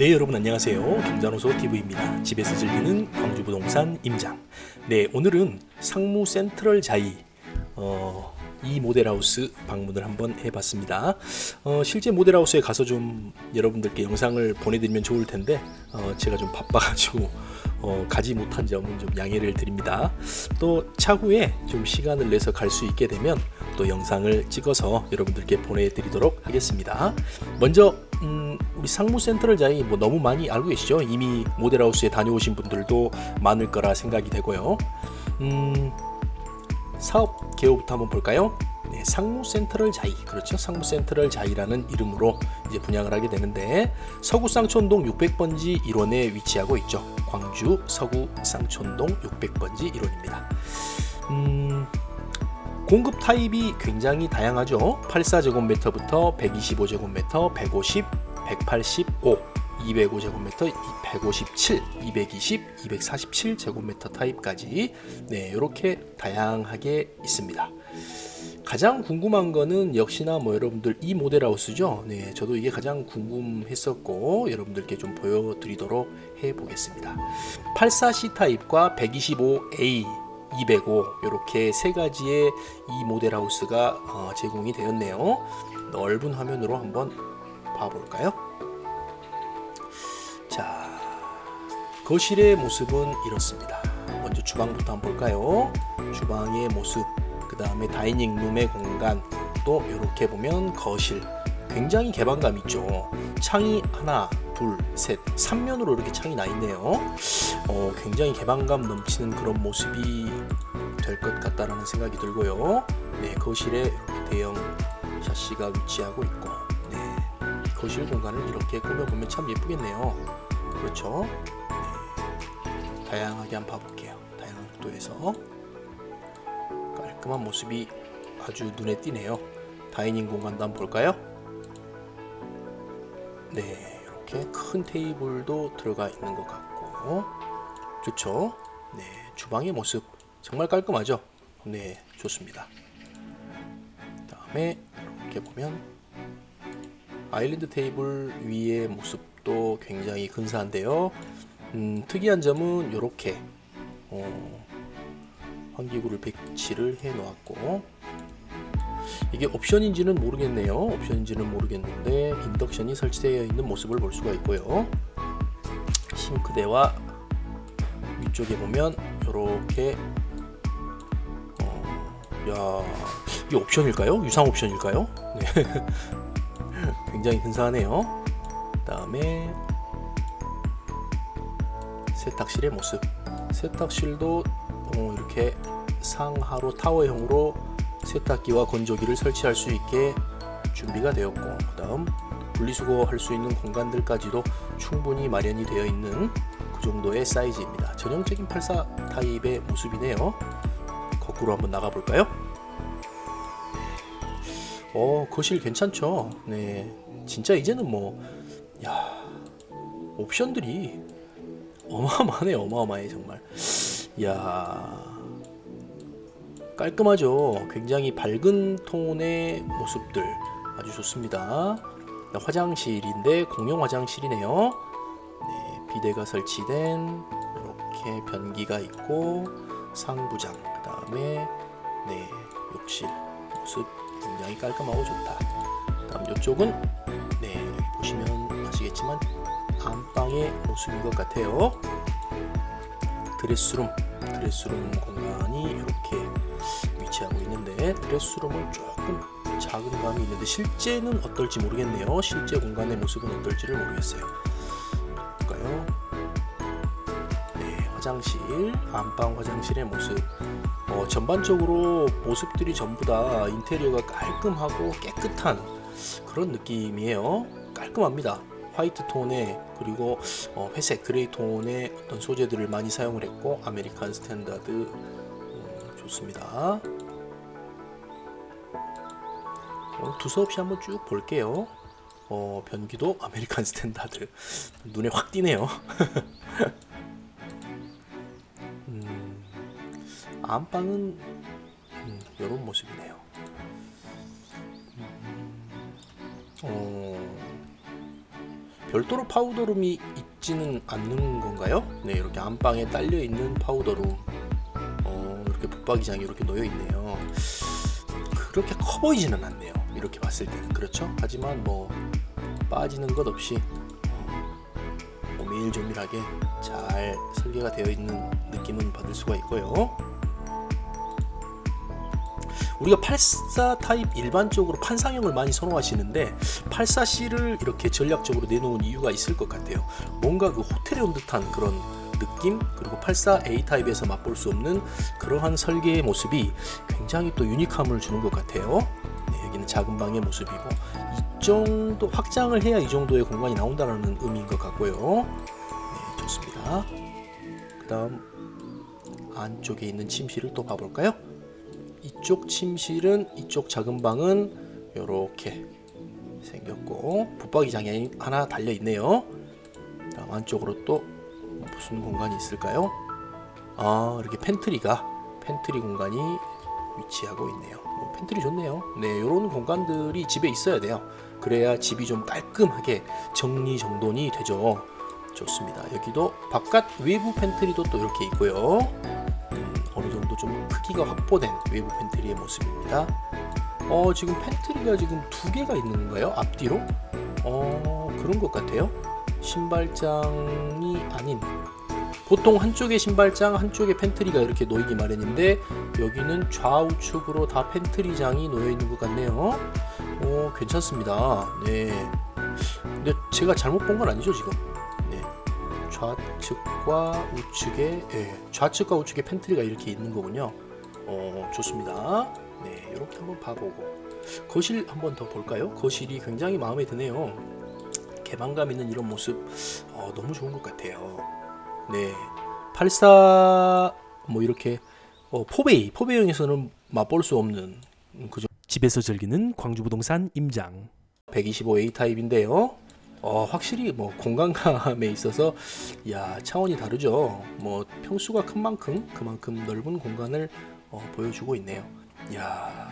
네 여러분 안녕하세요. 김단호소 TV입니다. 집에서 즐기는 광주 부동산 임장. 네 오늘은 상무 센트럴 자이 어, 이 모델하우스 방문을 한번 해봤습니다. 어, 실제 모델하우스에 가서 좀 여러분들께 영상을 보내드리면 좋을 텐데 어, 제가 좀 바빠가지고 어, 가지 못한 점은 좀 양해를 드립니다. 또 차후에 좀 시간을 내서 갈 수 있게 되면 또 영상을 찍어서 여러분들께 보내드리도록 하겠습니다 먼저 음, 우리 상무 센터를 자이 뭐 너무 많이 알고 계시죠? 이미 모델하우스에 다녀오신 분들도 많을 거라 생각이 되고요. 음, 사업 개요부터 한번 볼까요? 네, 상무 센터를 자이 그렇죠? 상무 센터를 자이라는 이름으로 이제 분양을 하게 되는데 서구 쌍촌동 600번지 1원에 위치하고 있죠. 광주 서구 쌍촌동 600번지 1원입니다. 음, 공급 타입이 굉장히 다양하죠. 84제곱미터부터 125제곱미터, 150, 185, 205제곱미터, 157, 220, 247제곱미터 타입까지 네, 이렇게 다양하게 있습니다. 가장 궁금한 거는 역시나 뭐 여러분들 이 모델하우스죠. 네, 저도 이게 가장 궁금했었고 여러분들께 좀 보여드리도록 해보겠습니다. 84C 타입과 125A 205 이렇게 세 가지의 이 모델 하우스가 어, 제공이 되었네요. 넓은 화면으로 한번 봐볼까요? 자, 거실의 모습은 이렇습니다. 먼저 주방부터 한번 볼까요? 주방의 모습, 그 다음에 다이닝 룸의 공간, 또 이렇게 보면 거실. 굉장히 개방감 있죠. 창이 하나, 둘, 셋, 3면으로 이렇게 창이 나 있네요. 어, 굉장히 개방감 넘치는 그런 모습이 될 것 같다라는 생각이 들고요. 네, 거실에 대형 샤시가 위치하고 있고, 네, 이 거실 공간을 이렇게 꾸며보면 참 예쁘겠네요. 그렇죠? 네, 다양하게 한번 봐볼게요. 다양한 각도에서 깔끔한 모습이 아주 눈에 띄네요. 다이닝 공간도 한번 볼까요? 네, 이렇게 큰 테이블도 들어가 있는 것 같고, 좋죠? 네, 주방의 모습 정말 깔끔하죠? 네, 좋습니다. 다음에 이렇게 보면 아일랜드 테이블 위의 모습도 굉장히 근사한데요. 음, 특이한 점은 이렇게 어, 환기구를 배치를 해 놓았고 이게 옵션인지는 모르겠네요. 옵션인지는 모르겠는데 인덕션이 설치되어 있는 모습을 볼 수가 있고요. 싱크대와 위쪽에 보면 이렇게 어, 야 이게 옵션일까요? 유상 옵션일까요? 네. 굉장히 근사하네요. 그다음에 세탁실의 모습. 세탁실도 어, 이렇게 상하로 타워형으로 세탁기와 건조기를 설치할 수 있게 준비가 되었고 그 다음 분리수거 할 수 있는 공간들까지도 충분히 마련이 되어 있는 그 정도의 사이즈입니다. 전형적인 84 타입의 모습이네요. 거꾸로 한번 나가 볼까요? 어, 거실 괜찮죠? 네. 진짜 이제는 뭐, 야, 옵션들이 어마어마하네, 어마어마해, 정말. 야 깔끔하죠? 굉장히 밝은 톤의 모습들 아주 좋습니다. 화장실인데 공용 화장실이네요. 네, 비데가 설치된 이렇게 변기가 있고 상부장 그 다음에 네 욕실 모습 굉장히 깔끔하고 좋다. 다음 이쪽은 네 보시면 아시겠지만 안방의 모습인 것 같아요. 드레스룸 드레스룸 공간이 이렇게 위치하고 있는데 드레스룸은 조금 작은 감이 있는데 실제는 어떨지 모르겠네요. 실제 공간의 모습은 어떨지를 모르겠어요. 볼까요? 네, 화장실, 안방 화장실의 모습. 어, 전반적으로 모습들이 전부 다 인테리어가 깔끔하고 깨끗한 그런 느낌이에요. 깔끔합니다. 화이트 톤에 그리고 어, 회색 그레이 톤의 어떤 소재들을 많이 사용을 했고 아메리칸 스탠다드 음, 좋습니다. 어, 두서없이 한번 쭉 볼게요. 어, 변기도 아메리칸 스탠다드 눈에 확 띄네요. 음, 안방은 음, 이런 모습이네요. 음, 어, 별도로 파우더룸이 있지는 않는 건가요? 네, 이렇게 안방에 딸려 있는 파우더룸. 어, 이렇게 붙박이장이 이렇게 놓여 있네요. 그렇게 커 보이지는 않네요. 이렇게 봤을 때는 그렇죠. 하지만 뭐 빠지는 것 없이 어, 오밀조밀하게 잘 설계가 되어 있는 느낌은 받을 수가 있고요. 우리가 84 타입 일반적으로 판상형을 많이 선호하시는데 84C를 이렇게 전략적으로 내놓은 이유가 있을 것 같아요. 뭔가 그 호텔에 온 듯한 그런 느낌 그리고 84A 타입에서 맛볼 수 없는 그러한 설계의 모습이 굉장히 또 유니크함을 주는 것 같아요. 작은 방의 모습이고 이 정도 확장을 해야 이 정도의 공간이 나온다는 의미인 것 같고요. 네, 좋습니다. 그 다음 안쪽에 있는 침실을 또 봐볼까요? 이쪽 침실은 이쪽 작은 방은 이렇게 생겼고 붙박이장이 하나 달려 있네요. 다음 안쪽으로 또 무슨 공간이 있을까요? 아 이렇게 팬트리가 팬트리 공간이 위치하고 있네요. 뭐 팬트리 좋네요. 네 이런 공간들이 집에 있어야 돼요. 그래야 집이 좀 깔끔하게 정리 정돈이 되죠. 좋습니다. 여기도 바깥 외부 팬트리도 또 이렇게 있고요. 음, 어느 정도 좀 크기가 확보된 외부 팬트리의 모습입니다. 어 지금 팬트리가 지금 두 개가 있는 건가요? 앞뒤로? 어 그런 것 같아요. 신발장이 아닌 보통 한쪽에 신발장 한쪽에 팬트리가 이렇게 놓이기 마련인데 여기는 좌우측으로 다 팬트리장이 놓여 있는 것 같네요. 오 괜찮습니다. 네. 근데 제가 잘못 본 건 아니죠 지금? 네. 좌측과 우측에 예, 좌측과 우측에 팬트리가 이렇게 있는 거군요. 어 좋습니다. 네 이렇게 한번 봐보고 거실 한번 더 볼까요? 거실이 굉장히 마음에 드네요. 개방감 있는 이런 모습 어, 너무 좋은 것 같아요. 네, 84 뭐 이렇게 어, 포베이 포베이형에서는 맛볼 수 없는 음, 그죠? 집에서 즐기는 광주 부동산 임장 125A 타입인데요. 어, 확실히 뭐 공간감에 있어서 야 차원이 다르죠. 뭐 평수가 큰 만큼 그만큼 넓은 공간을 어, 보여주고 있네요. 야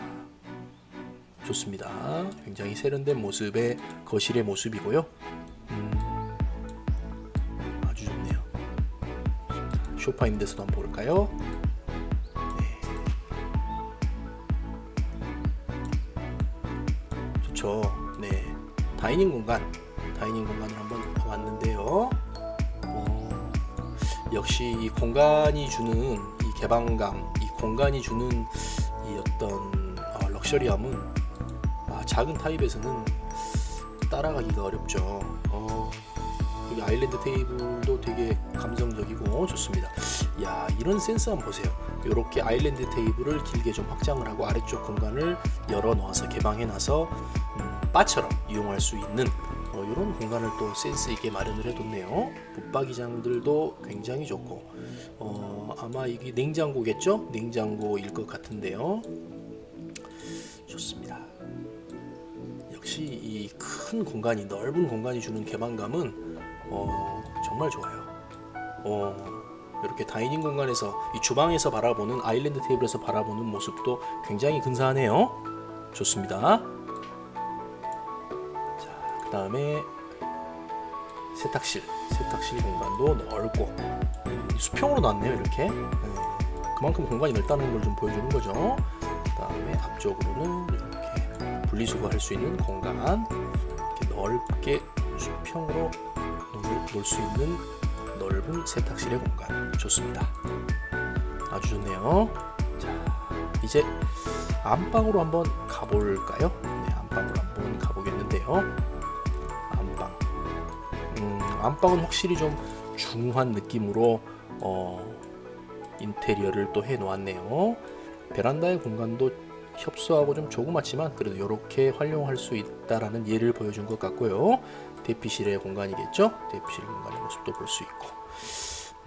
좋습니다. 굉장히 세련된 모습의 거실의 모습이고요. 음, 쇼파 있는 데서도 한번 볼까요? 네. 좋죠. 네. 다이닝 공간, 다이닝 공간을 한번 왔는데요. 어, 역시 이 공간이 주는 이 개방감, 이 공간이 주는 이 어떤 어, 럭셔리함은 아, 작은 타입에서는 따라가기가 어렵죠. 어, 여기 아일랜드 테이블도 되게 감성적이고 좋습니다. 야 이런 센스 한번 보세요. 이렇게 아일랜드 테이블을 길게 좀 확장을 하고 아래쪽 공간을 열어 놓아서 개방해 놔서 음, 바처럼 이용할 수 있는 어, 이런 공간을 또 센스 있게 마련을 해뒀네요. 붙박이장들도 굉장히 좋고 어, 아마 이게 냉장고겠죠? 냉장고일 것 같은데요. 좋습니다. 역시 이 큰 공간이 넓은 공간이 주는 개방감은 어, 정말 좋아요. 어, 이렇게 다이닝 공간에서 이 주방에서 바라보는 아일랜드 테이블에서 바라보는 모습도 굉장히 근사하네요. 좋습니다. 자, 그 다음에 세탁실, 세탁실 공간도 넓고 음, 수평으로 놨네요. 이렇게 네, 그만큼 공간이 넓다는 걸 좀 보여주는 거죠. 그 다음에 앞쪽으로는 이렇게 분리수거할 수 있는 공간, 이렇게 넓게 수평으로 놓을 수 있는 넓은 세탁실의 공간 좋습니다. 아주 좋네요. 자, 이제 안방으로 한번 가볼까요? 네, 안방으로 한번 가보겠는데요. 안방. 음, 안방은 확실히 좀 중후한 느낌으로 어, 인테리어를 또 해 놓았네요. 베란다의 공간도 협소하고 좀 조그맣지만 그래도 이렇게 활용할 수 있다라는 예를 보여준 것 같고요. 대피실의 공간이겠죠? 대피실 공간의 모습도 볼 수 있고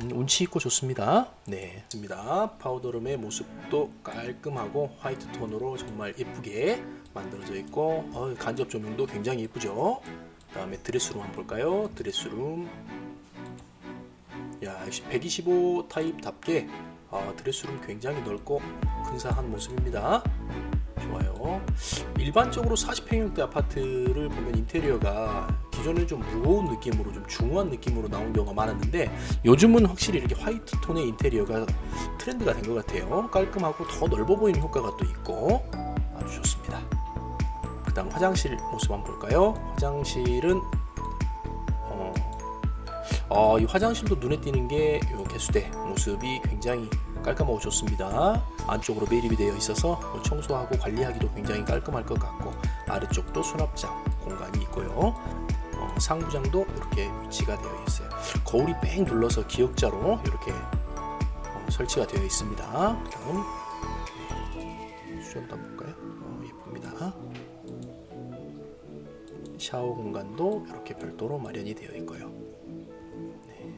음, 운치 있고 좋습니다. 네, 좋습니다. 파우더룸의 모습도 깔끔하고 화이트 톤으로 정말 예쁘게 만들어져 있고 어, 간접 조명도 굉장히 예쁘죠. 그다음에 드레스룸 한번 볼까요? 드레스룸 야, 125 타입답게 아, 드레스룸 굉장히 넓고 근사한 모습입니다. 좋아요. 일반적으로 40평형대 아파트를 보면 인테리어가 기존에 좀 무거운 느낌으로 좀 중후한 느낌으로 나온 경우가 많았는데 요즘은 확실히 이렇게 화이트 톤의 인테리어가 트렌드가 된 것 같아요. 깔끔하고 더 넓어 보이는 효과가 또 있고 아주 좋습니다. 그 다음 화장실 모습 한번 볼까요? 화장실은 어, 어, 이 화장실도 눈에 띄는 게 이 개수대 모습이 굉장히 깔끔하고 좋습니다. 안쪽으로 매립이 되어 있어서 뭐 청소하고 관리하기도 굉장히 깔끔할 것 같고 아래쪽도 수납장 공간이 있고요. 어, 상부장도 이렇게 위치가 되어 있어요. 거울이 뺑 눌러서 기역자로 이렇게 어, 설치가 되어 있습니다. 그다음 네, 수전도 한번 볼까요? 어, 예쁩니다. 샤워 공간도 이렇게 별도로 마련이 되어 있고요. 네.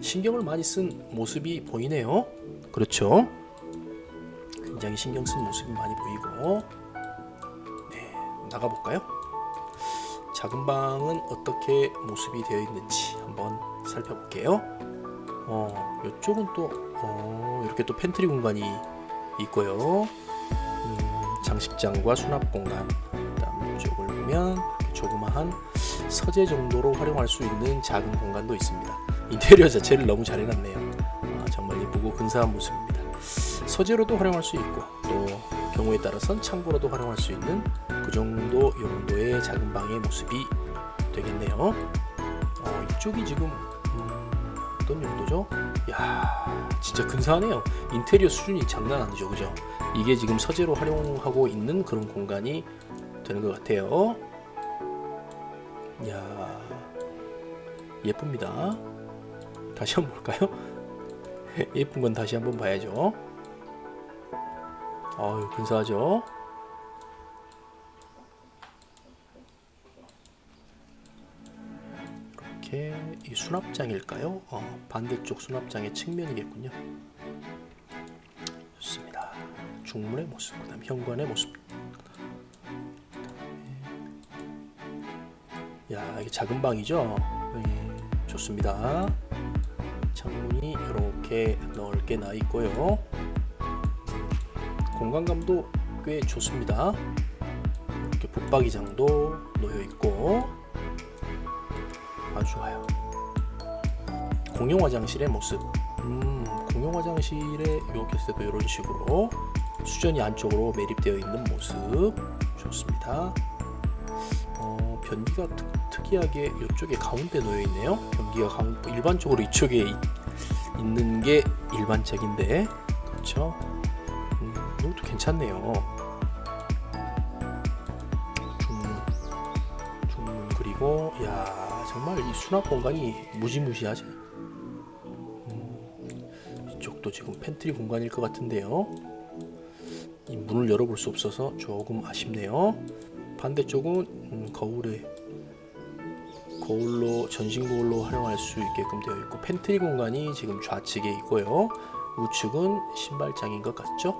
신경을 많이 쓴 모습이 보이네요. 그렇죠? 굉장히 신경 쓴 모습이 많이 보이고, 네 나가 볼까요? 작은 방은 어떻게 모습이 되어 있는지 한번 살펴볼게요. 어, 이쪽은 또 어, 이렇게 또 팬트리 공간이 있고요. 음, 장식장과 수납 공간. 그다음 이쪽을 보면 조그마한 서재 정도로 활용할 수 있는 작은 공간도 있습니다. 인테리어 자체를 너무 잘 해놨네요. 예쁘고 근사한 모습입니다. 서재로도 활용할 수 있고 또 경우에 따라선 창고로도 활용할 수 있는 그 정도 용도의 작은 방의 모습이 되겠네요. 어, 이쪽이 지금 음, 어떤 용도죠? 야, 진짜 근사하네요. 인테리어 수준이 장난 아니죠, 그죠? 이게 지금 서재로 활용하고 있는 그런 공간이 되는 것 같아요. 야, 예쁩니다. 다시 한번 볼까요? 예쁜 건 다시 한번 봐야죠. 아유, 근사하죠? 이렇게 이 수납장일까요? 어, 반대쪽 수납장의 측면이겠군요. 좋습니다. 중문의 모습, 그 다음 현관의 모습. 야, 이게 작은 방이죠? 예, 좋습니다. 창문이 이렇게 넓게 나 있고요. 공간감도 꽤 좋습니다. 이렇게 붙박이장도 놓여 있고 아주 좋아요. 공용 화장실의 모습. 음, 공용 화장실의 요 개수대도 이런 식으로 수전이 안쪽으로 매립되어 있는 모습 좋습니다. 어, 변기가 특, 특이하게 이쪽에 가운데 놓여 있네요. 변기가 가운데 일반적으로 이쪽에 있, 있는 게 일반적인데 그렇죠? 음, 이것도 괜찮네요. 중문, 중문 그리고 야 정말 이 수납 공간이 무지무지하지. 음, 이쪽도 지금 팬트리 공간일 것 같은데요. 이 문을 열어볼 수 없어서 조금 아쉽네요. 반대쪽은 음, 거울에 거울로 전신 거울로 활용할 수 있게끔 되어 있고 팬트리 공간이 지금 좌측에 있고요. 우측은 신발장인 것 같죠?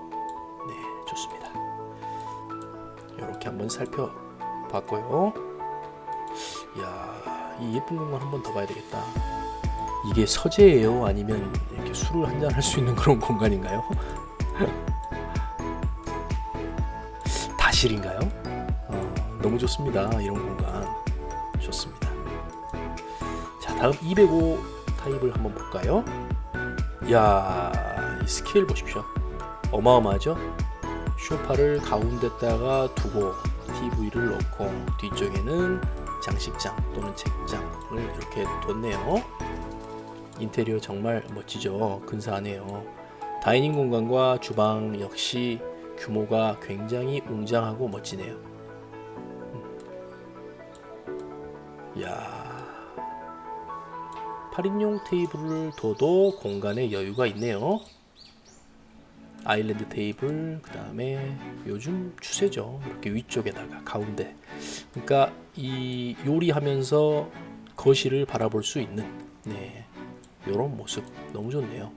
네, 좋습니다. 이렇게 한번 살펴봤고요. 이야, 이 예쁜 공간 한번 더 봐야 되겠다. 이게 서재예요? 아니면 이렇게 술을 한잔 할 수 있는 그런 공간인가요? 다실인가요? 어, 너무 좋습니다. 이런 공간 좋습니다. 자, 다음 205 타입을 한번 볼까요? 야, 이 스케일 보십시오. 어마어마하죠? 쇼파를 가운데다가 두고 TV를 넣고 뒤쪽에는 장식장 또는 책장을 이렇게 뒀네요. 인테리어 정말 멋지죠. 근사하네요. 다이닝 공간과 주방 역시 규모가 굉장히 웅장하고 멋지네요. 음. 야 8인용 테이블을 둬도 공간에 여유가 있네요. 아일랜드 테이블 그 다음에 요즘 추세죠. 이렇게 위쪽에다가 가운데. 그러니까 이 요리하면서 거실을 바라볼 수 있는 네 이런 모습 너무 좋네요.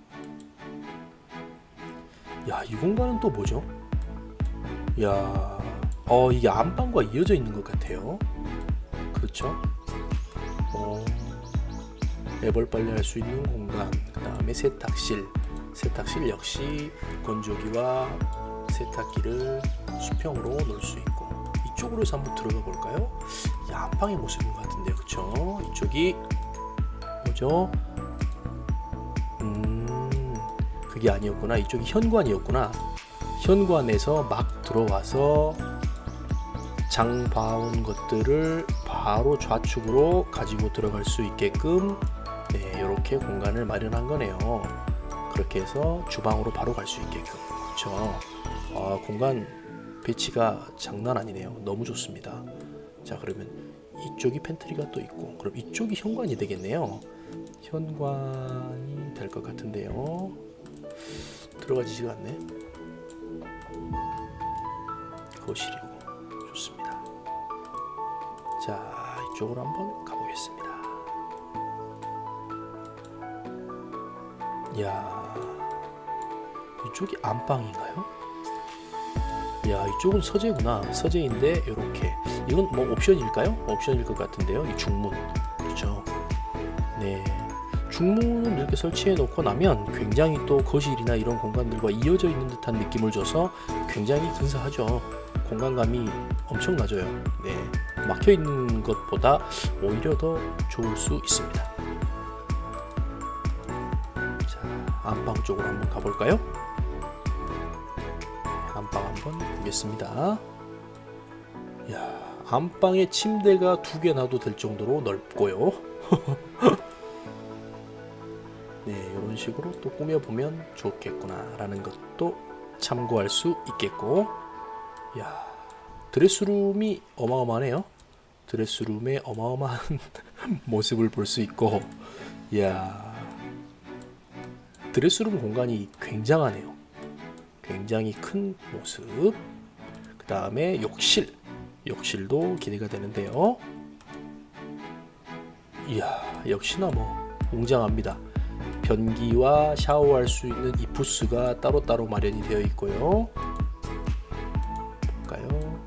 야 이 공간은 또 뭐죠? 야어 이게 안방과 이어져 있는 것 같아요. 그렇죠? 어 애벌 빨래 할 수 있는 공간 그 다음에 세탁실 세탁실 역시 건조기와 세탁기를 수평으로 놓을 수 있고 이쪽으로 해서 한번 들어가 볼까요? 이 안방의 모습인 것 같은데요, 그쵸? 이쪽이 뭐죠? 음, 그게 아니었구나. 이쪽이 현관이었구나. 현관에서 막 들어와서 장 봐온 것들을 바로 좌측으로 가지고 들어갈 수 있게끔 네, 이렇게 공간을 마련한 거네요. 그렇게 해서 주방으로 바로 갈 수 있게끔. 그렇죠. 아, 공간 배치가 장난 아니네요. 너무 좋습니다. 자, 그러면 이쪽이 팬트리가 또 있고, 그럼 이쪽이 현관이 되겠네요. 현관이 될 것 같은데요. 들어가지지가 않네. 거실이고 좋습니다. 자, 이쪽으로 한번 야, 이쪽이 안방인가요? 야, 이쪽은 서재구나. 서재인데 이렇게 이건 뭐 옵션일까요? 옵션일 것 같은데요. 이 중문, 그렇죠? 네. 중문을 이렇게 설치해 놓고 나면 굉장히 또 거실이나 이런 공간들과 이어져 있는 듯한 느낌을 줘서 굉장히 근사하죠. 공간감이 엄청 낮아요. 네. 막혀 있는 것보다 오히려 더 좋을 수 있습니다. 안방 쪽으로 한번 가볼까요? 네, 안방 한번 보겠습니다. 야, 안방에 침대가 두 개 놔도 될 정도로 넓고요. 네, 이런 식으로 또 꾸며보면 좋겠구나라는 것도 참고할 수 있겠고, 야 드레스룸이 어마어마하네요. 드레스룸의 어마어마한 모습을 볼 수 있고, 야 드레스룸 공간이 굉장하네요. 굉장히 큰 모습. 그 다음에 욕실, 욕실도 기대가 되는데요. 이야, 역시나 뭐 웅장합니다. 변기와 샤워할 수 있는 이 부스가 따로따로 마련이 되어 있고요. 볼까요?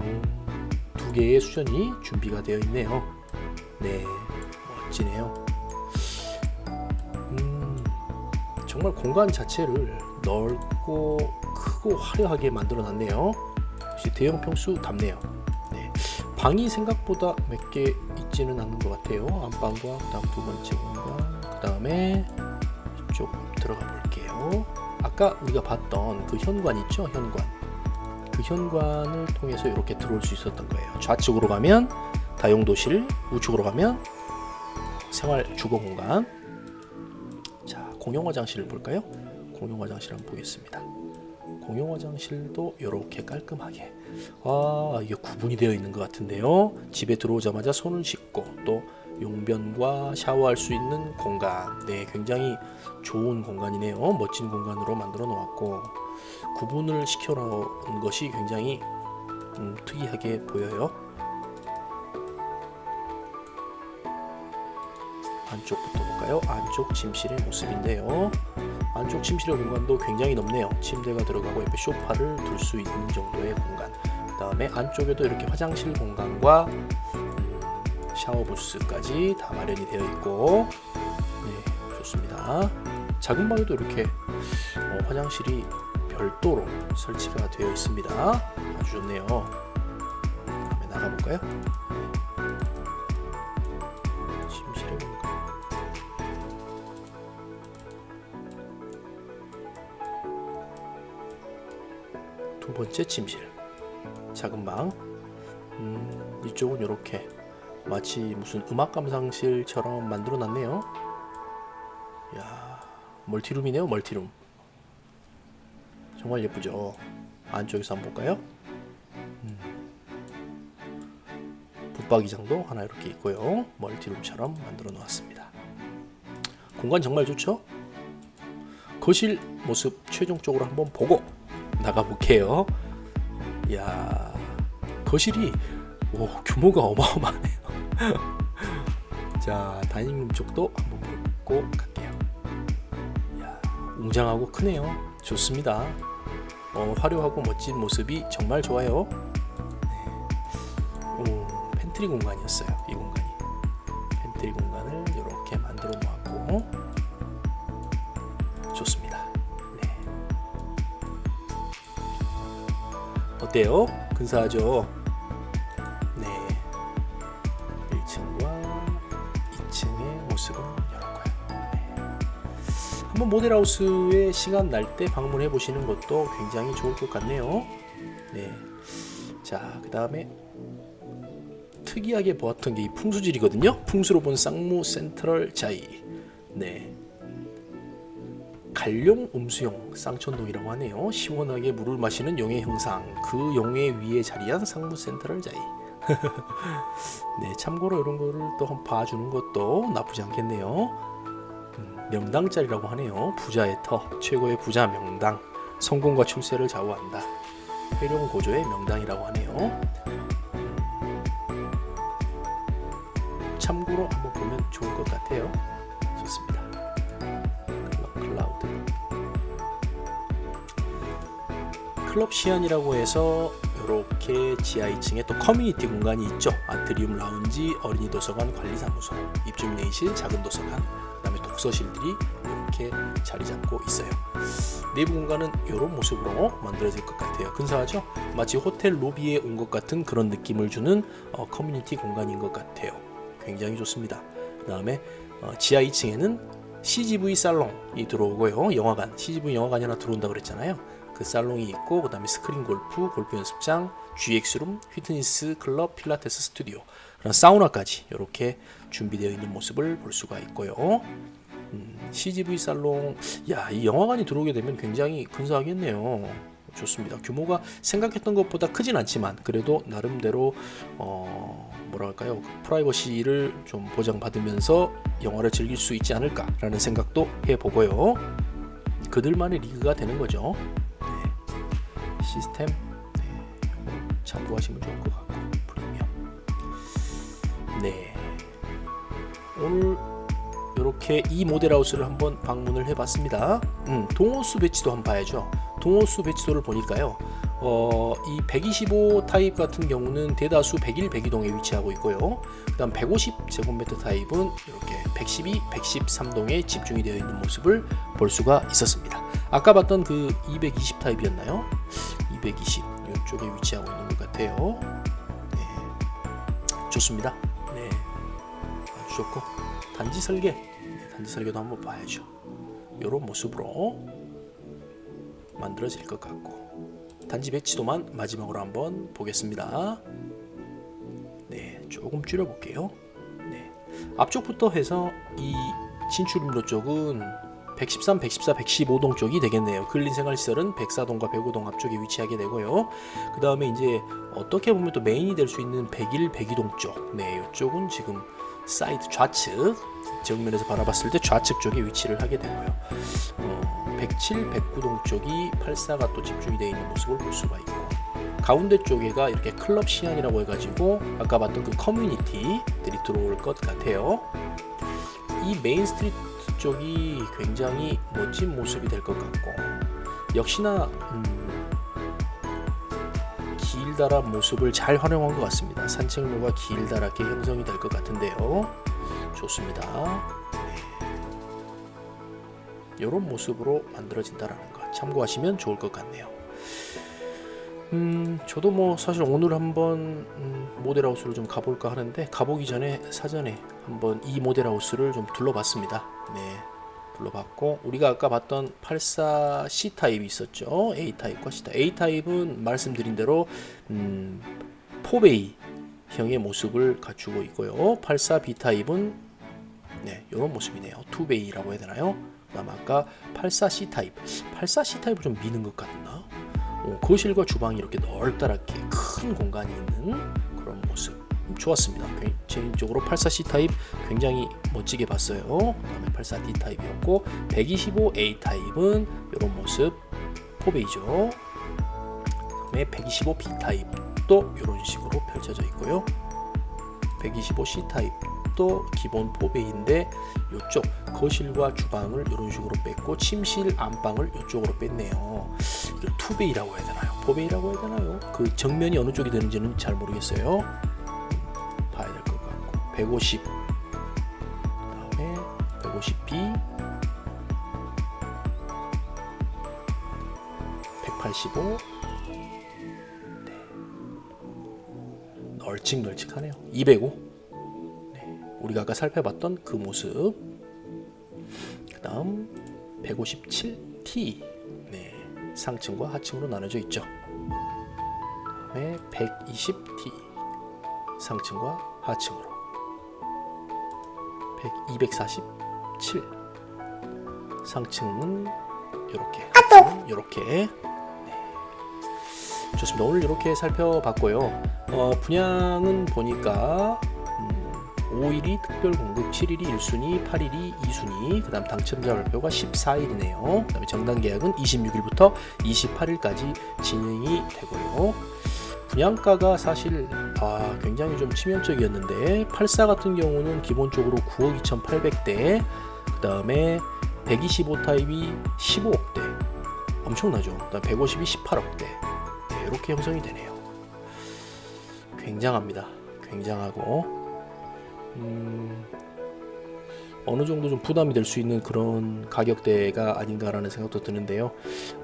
음, 두 개의 수전이 준비가 되어 있네요. 네, 멋지네요. 정말 공간 자체를 넓고 크고 화려하게 만들어 놨네요. 역시 대형 평수답네요. 네, 방이 생각보다 몇 개 있지는 않은 것 같아요. 안방과 그다음 두 번째 공간, 그 다음에 이쪽 들어가 볼게요. 아까 우리가 봤던 그 현관 있죠? 현관. 그 현관을 통해서 이렇게 들어올 수 있었던 거예요. 좌측으로 가면 다용도실, 우측으로 가면 생활 주거 공간. 자, 공용 화장실을 볼까요? 공용 화장실 한번 보겠습니다. 공용 화장실도 이렇게 깔끔하게. 아 이게 구분이 되어 있는 것 같은데요. 집에 들어오자마자 손을 씻고 또 용변과 샤워할 수 있는 공간. 네 굉장히 좋은 공간이네요. 멋진 공간으로 만들어 놓았고 구분을 시켜 놓은 것이 굉장히 음, 특이하게 보여요. 안쪽부터 볼까요 안쪽 침실의 모습인데요 안쪽 침실의 공간도 굉장히 넓네요. 침대가 들어가고 옆에 소파를 둘 수 있는 정도의 공간. 그 다음에 안쪽에도 이렇게 화장실 공간과 음, 샤워 부스까지 다 마련이 되어 있고, 네, 좋습니다. 작은 방에도 이렇게 어, 화장실이 별도로 설치가 되어 있습니다. 아주 좋네요. 다음에 나가볼까요? 번째 침실. 작은 방. 음, 이쪽은 이렇게 마치 무슨 음악 감상실처럼 만들어 놨네요. 야 멀티룸이네요 멀티룸. 정말 예쁘죠? 안쪽에서 한번 볼까요? 음. 붙박이장도 하나 이렇게 있고요. 멀티룸처럼 만들어 놓았습니다. 공간 정말 좋죠? 거실 모습 최종적으로 한번 보고 나가 볼게요. 야 거실이 오, 규모가 어마어마하네요. 자 다이닝룸 쪽도 한번 보고 갈게요. 야 웅장하고 크네요. 좋습니다. 어, 화려하고 멋진 모습이 정말 좋아요. 네. 오, 팬트리 공간이었어요. 이 공간이 팬트리 공간을 어때요? 근사하죠. 네. 1층과 2층의 모습은 이렇고요. 네. 한번 모델하우스에 시간 날 때 방문해 보시는 것도 굉장히 좋을 것 같네요. 네. 자, 그 다음에 특이하게 보았던 게 이 풍수질이거든요. 풍수로 본 쌍무 센트럴 자이. 네. 갈룡 음수용 쌍천동이라고 하네요. 시원하게 물을 마시는 용의 형상. 그 용의 위에 자리한 상무 센트럴 자이. 네, 참고로 이런 거를 또 한번 봐주는 것도 나쁘지 않겠네요. 음, 명당짜리라고 하네요. 부자의 터, 최고의 부자 명당. 성공과 출세를 좌우한다. 회룡 고조의 명당이라고 하네요. 참고로 한번 보면 좋을 것 같아요. 클럽 시안이라고 해서 이렇게 지하 2층에 또 커뮤니티 공간이 있죠. 아트리움 라운지, 어린이 도서관 관리사무소, 입주민 내실, 작은 도서관, 그다음에 독서실들이 이렇게 자리 잡고 있어요. 내부 공간은 이런 모습으로 만들어질 것 같아요. 근사하죠? 마치 호텔 로비에 온 것 같은 그런 느낌을 주는 어, 커뮤니티 공간인 것 같아요. 굉장히 좋습니다. 그 다음에 어, 지하 2층에는 CGV 살롱이 들어오고요. 영화관, CGV 영화관이 하나 들어온다 그랬잖아요. 그 살롱이 있고 그 다음에 스크린 골프, 골프 연습장, GX룸, 피트니스 클럽, 필라테스 스튜디오, 그런 사우나까지 이렇게 준비되어 있는 모습을 볼 수가 있고요. 음, CGV 살롱, 야, 이 영화관이 들어오게 되면 굉장히 근사하겠네요. 좋습니다. 규모가 생각했던 것보다 크진 않지만 그래도 나름대로 어, 뭐랄까요 그 프라이버시를 좀 보장받으면서 영화를 즐길 수 있지 않을까라는 생각도 해보고요. 그들만의 리그가 되는 거죠. 네. 시스템 네. 참고하시면 좋을 것 같고 프리미엄. 네. 오늘 이렇게 이 모델하우스를 한번 방문을 해봤습니다. 음, 동호수 배치도 한번 봐야죠. 동호수 배치도를 보니까요. 어, 이 125 타입 같은 경우는 대다수 101, 102동에 위치하고 있고요. 그 다음 150 제곱미터 타입은 이렇게 112, 113동에 집중이 되어 있는 모습을 볼 수가 있었습니다. 아까 봤던 그 220 타입이었나요? 220 이쪽에 위치하고 있는 것 같아요. 네, 좋습니다. 네, 아주 좋고 단지 설계, 네, 단지 설계도 한번 봐야죠. 이런 모습으로 만들어질 것 같고 단지 배치도만 마지막으로 한번 보겠습니다. 네, 조금 줄여 볼게요. 네, 앞쪽부터 해서 이 진출입로 쪽은 113, 114, 115동 쪽이 되겠네요. 근린 생활시설은 104동과 105동 앞쪽에 위치하게 되고요. 그 다음에 이제 어떻게 보면 또 메인이 될 수 있는 101, 102동 쪽. 네, 이쪽은 지금 사이드 좌측 정면에서 바라봤을 때 좌측 쪽에 위치를 하게 되고요. 어, 107, 109동 쪽이 84가 또 집중이 되어 있는 모습을 볼 수가 있고 가운데 쪽에가 이렇게 클럽 시안이라고 해가지고 아까 봤던 그 커뮤니티들이 들어올 것 같아요. 이 메인 스트리트 쪽이 굉장히 멋진 모습이 될 것 같고 역시나 음, 길다란 모습을 잘 활용한 것 같습니다. 산책로가 길다랗게 형성이 될 것 같은데요. 좋습니다. 이런 모습으로 만들어진다라는 것 참고하시면 좋을 것 같네요. 음, 저도 뭐 사실 오늘 한번 음, 모델하우스를 좀 가볼까 하는데 가보기 전에 사전에 한번 이 모델하우스를 좀 둘러봤습니다. 네, 둘러봤고 우리가 아까 봤던 84 C 타입이 있었죠. A 타입과 C 타입. A 타입은 말씀드린 대로 음, 포베이 형의 모습을 갖추고 있고요. 84 B 타입은 네, 이런 모습이네요. 투베이라고 해야 되나요? 그다음 아까 84C 타입, 84C 타입을 좀 미는 것 같나? 어, 거실과 주방이 이렇게 넓다랗게 큰 공간이 있는 그런 모습 좋았습니다. 개인적으로 84C 타입 굉장히 멋지게 봤어요. 그다음에 84D 타입이었고 125A 타입은 이런 모습 포베이죠. 그다음에 125B 타입도 이런 식으로 펼쳐져 있고요. 125C 타입 또 기본 포베인데 이쪽 거실과 주방을 이런 식으로 뺐고 침실 안방을 이쪽으로 뺐네요. 투베이라고 해야 되나요? 포베이라고 해야 되나요? 그 정면이 어느 쪽이 되는지는 잘 모르겠어요. 봐야 될 것 같고 150 그다음에 150B 185 네. 널찍널찍하네요. 205. 네, 우리가 아까 살펴봤던 그 모습. 그 다음 157T. 네, 상층과 하층으로 나눠져 있죠. 그다음에 120T. 상층과 하층으로. 100, 247. 상층은 이렇게. 이렇게. 좋습니다. 오늘 이렇게 살펴봤고요. 어, 분양은 보니까 음, 5일이 특별 공급, 7일이 1순위, 8일이 2순위, 그 다음 당첨자 발표가 14일이네요. 그 다음에 정당 계약은 26일부터 28일까지 진행이 되고요. 분양가가 사실 아, 굉장히 좀 치명적이었는데 84 같은 경우는 기본적으로 9억 2,800대, 그 다음에 125 타입이 15억대, 엄청나죠. 그다음 150이 18억대. 네, 이렇게 형성이 되네요. 굉장합니다. 굉장하고 음, 어느 정도 좀 부담이 될 수 있는 그런 가격대가 아닌가라는 생각도 드는데요.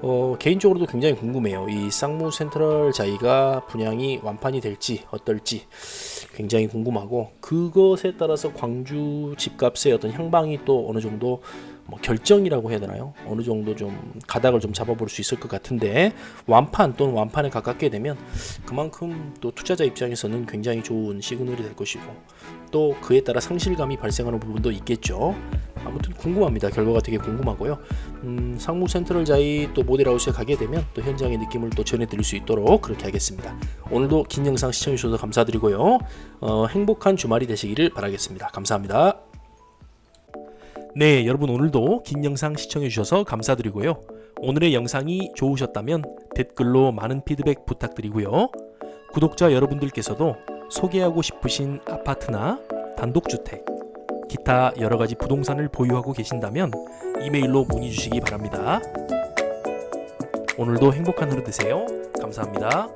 어, 개인적으로도 굉장히 궁금해요. 이 쌍무 센트럴 자이가 분양이 완판이 될지 어떨지 굉장히 궁금하고 그것에 따라서 광주 집값의 어떤 향방이 또 어느 정도 뭐 결정이라고 해야 되나요? 어느 정도 좀 가닥을 좀 잡아볼 수 있을 것 같은데 완판 또는 완판에 가깝게 되면 그만큼 또 투자자 입장에서는 굉장히 좋은 시그널이 될 것이고 또 그에 따라 상실감이 발생하는 부분도 있겠죠. 아무튼 궁금합니다. 결과가 되게 궁금하고요. 음, 상무 센트럴 자이 또 모델하우스에 가게 되면 또 현장의 느낌을 또 전해드릴 수 있도록 그렇게 하겠습니다. 오늘도 긴 영상 시청해 주셔서 감사드리고요. 어, 행복한 주말이 되시기를 바라겠습니다. 감사합니다. 네, 여러분 오늘도 긴 영상 시청해 주셔서 감사드리고요. 오늘의 영상이 좋으셨다면 댓글로 많은 피드백 부탁드리고요. 구독자 여러분들께서도 소개하고 싶으신 아파트나 단독주택, 기타 여러 가지 부동산을 보유하고 계신다면 이메일로 문의 주시기 바랍니다. 오늘도 행복한 하루 되세요. 감사합니다.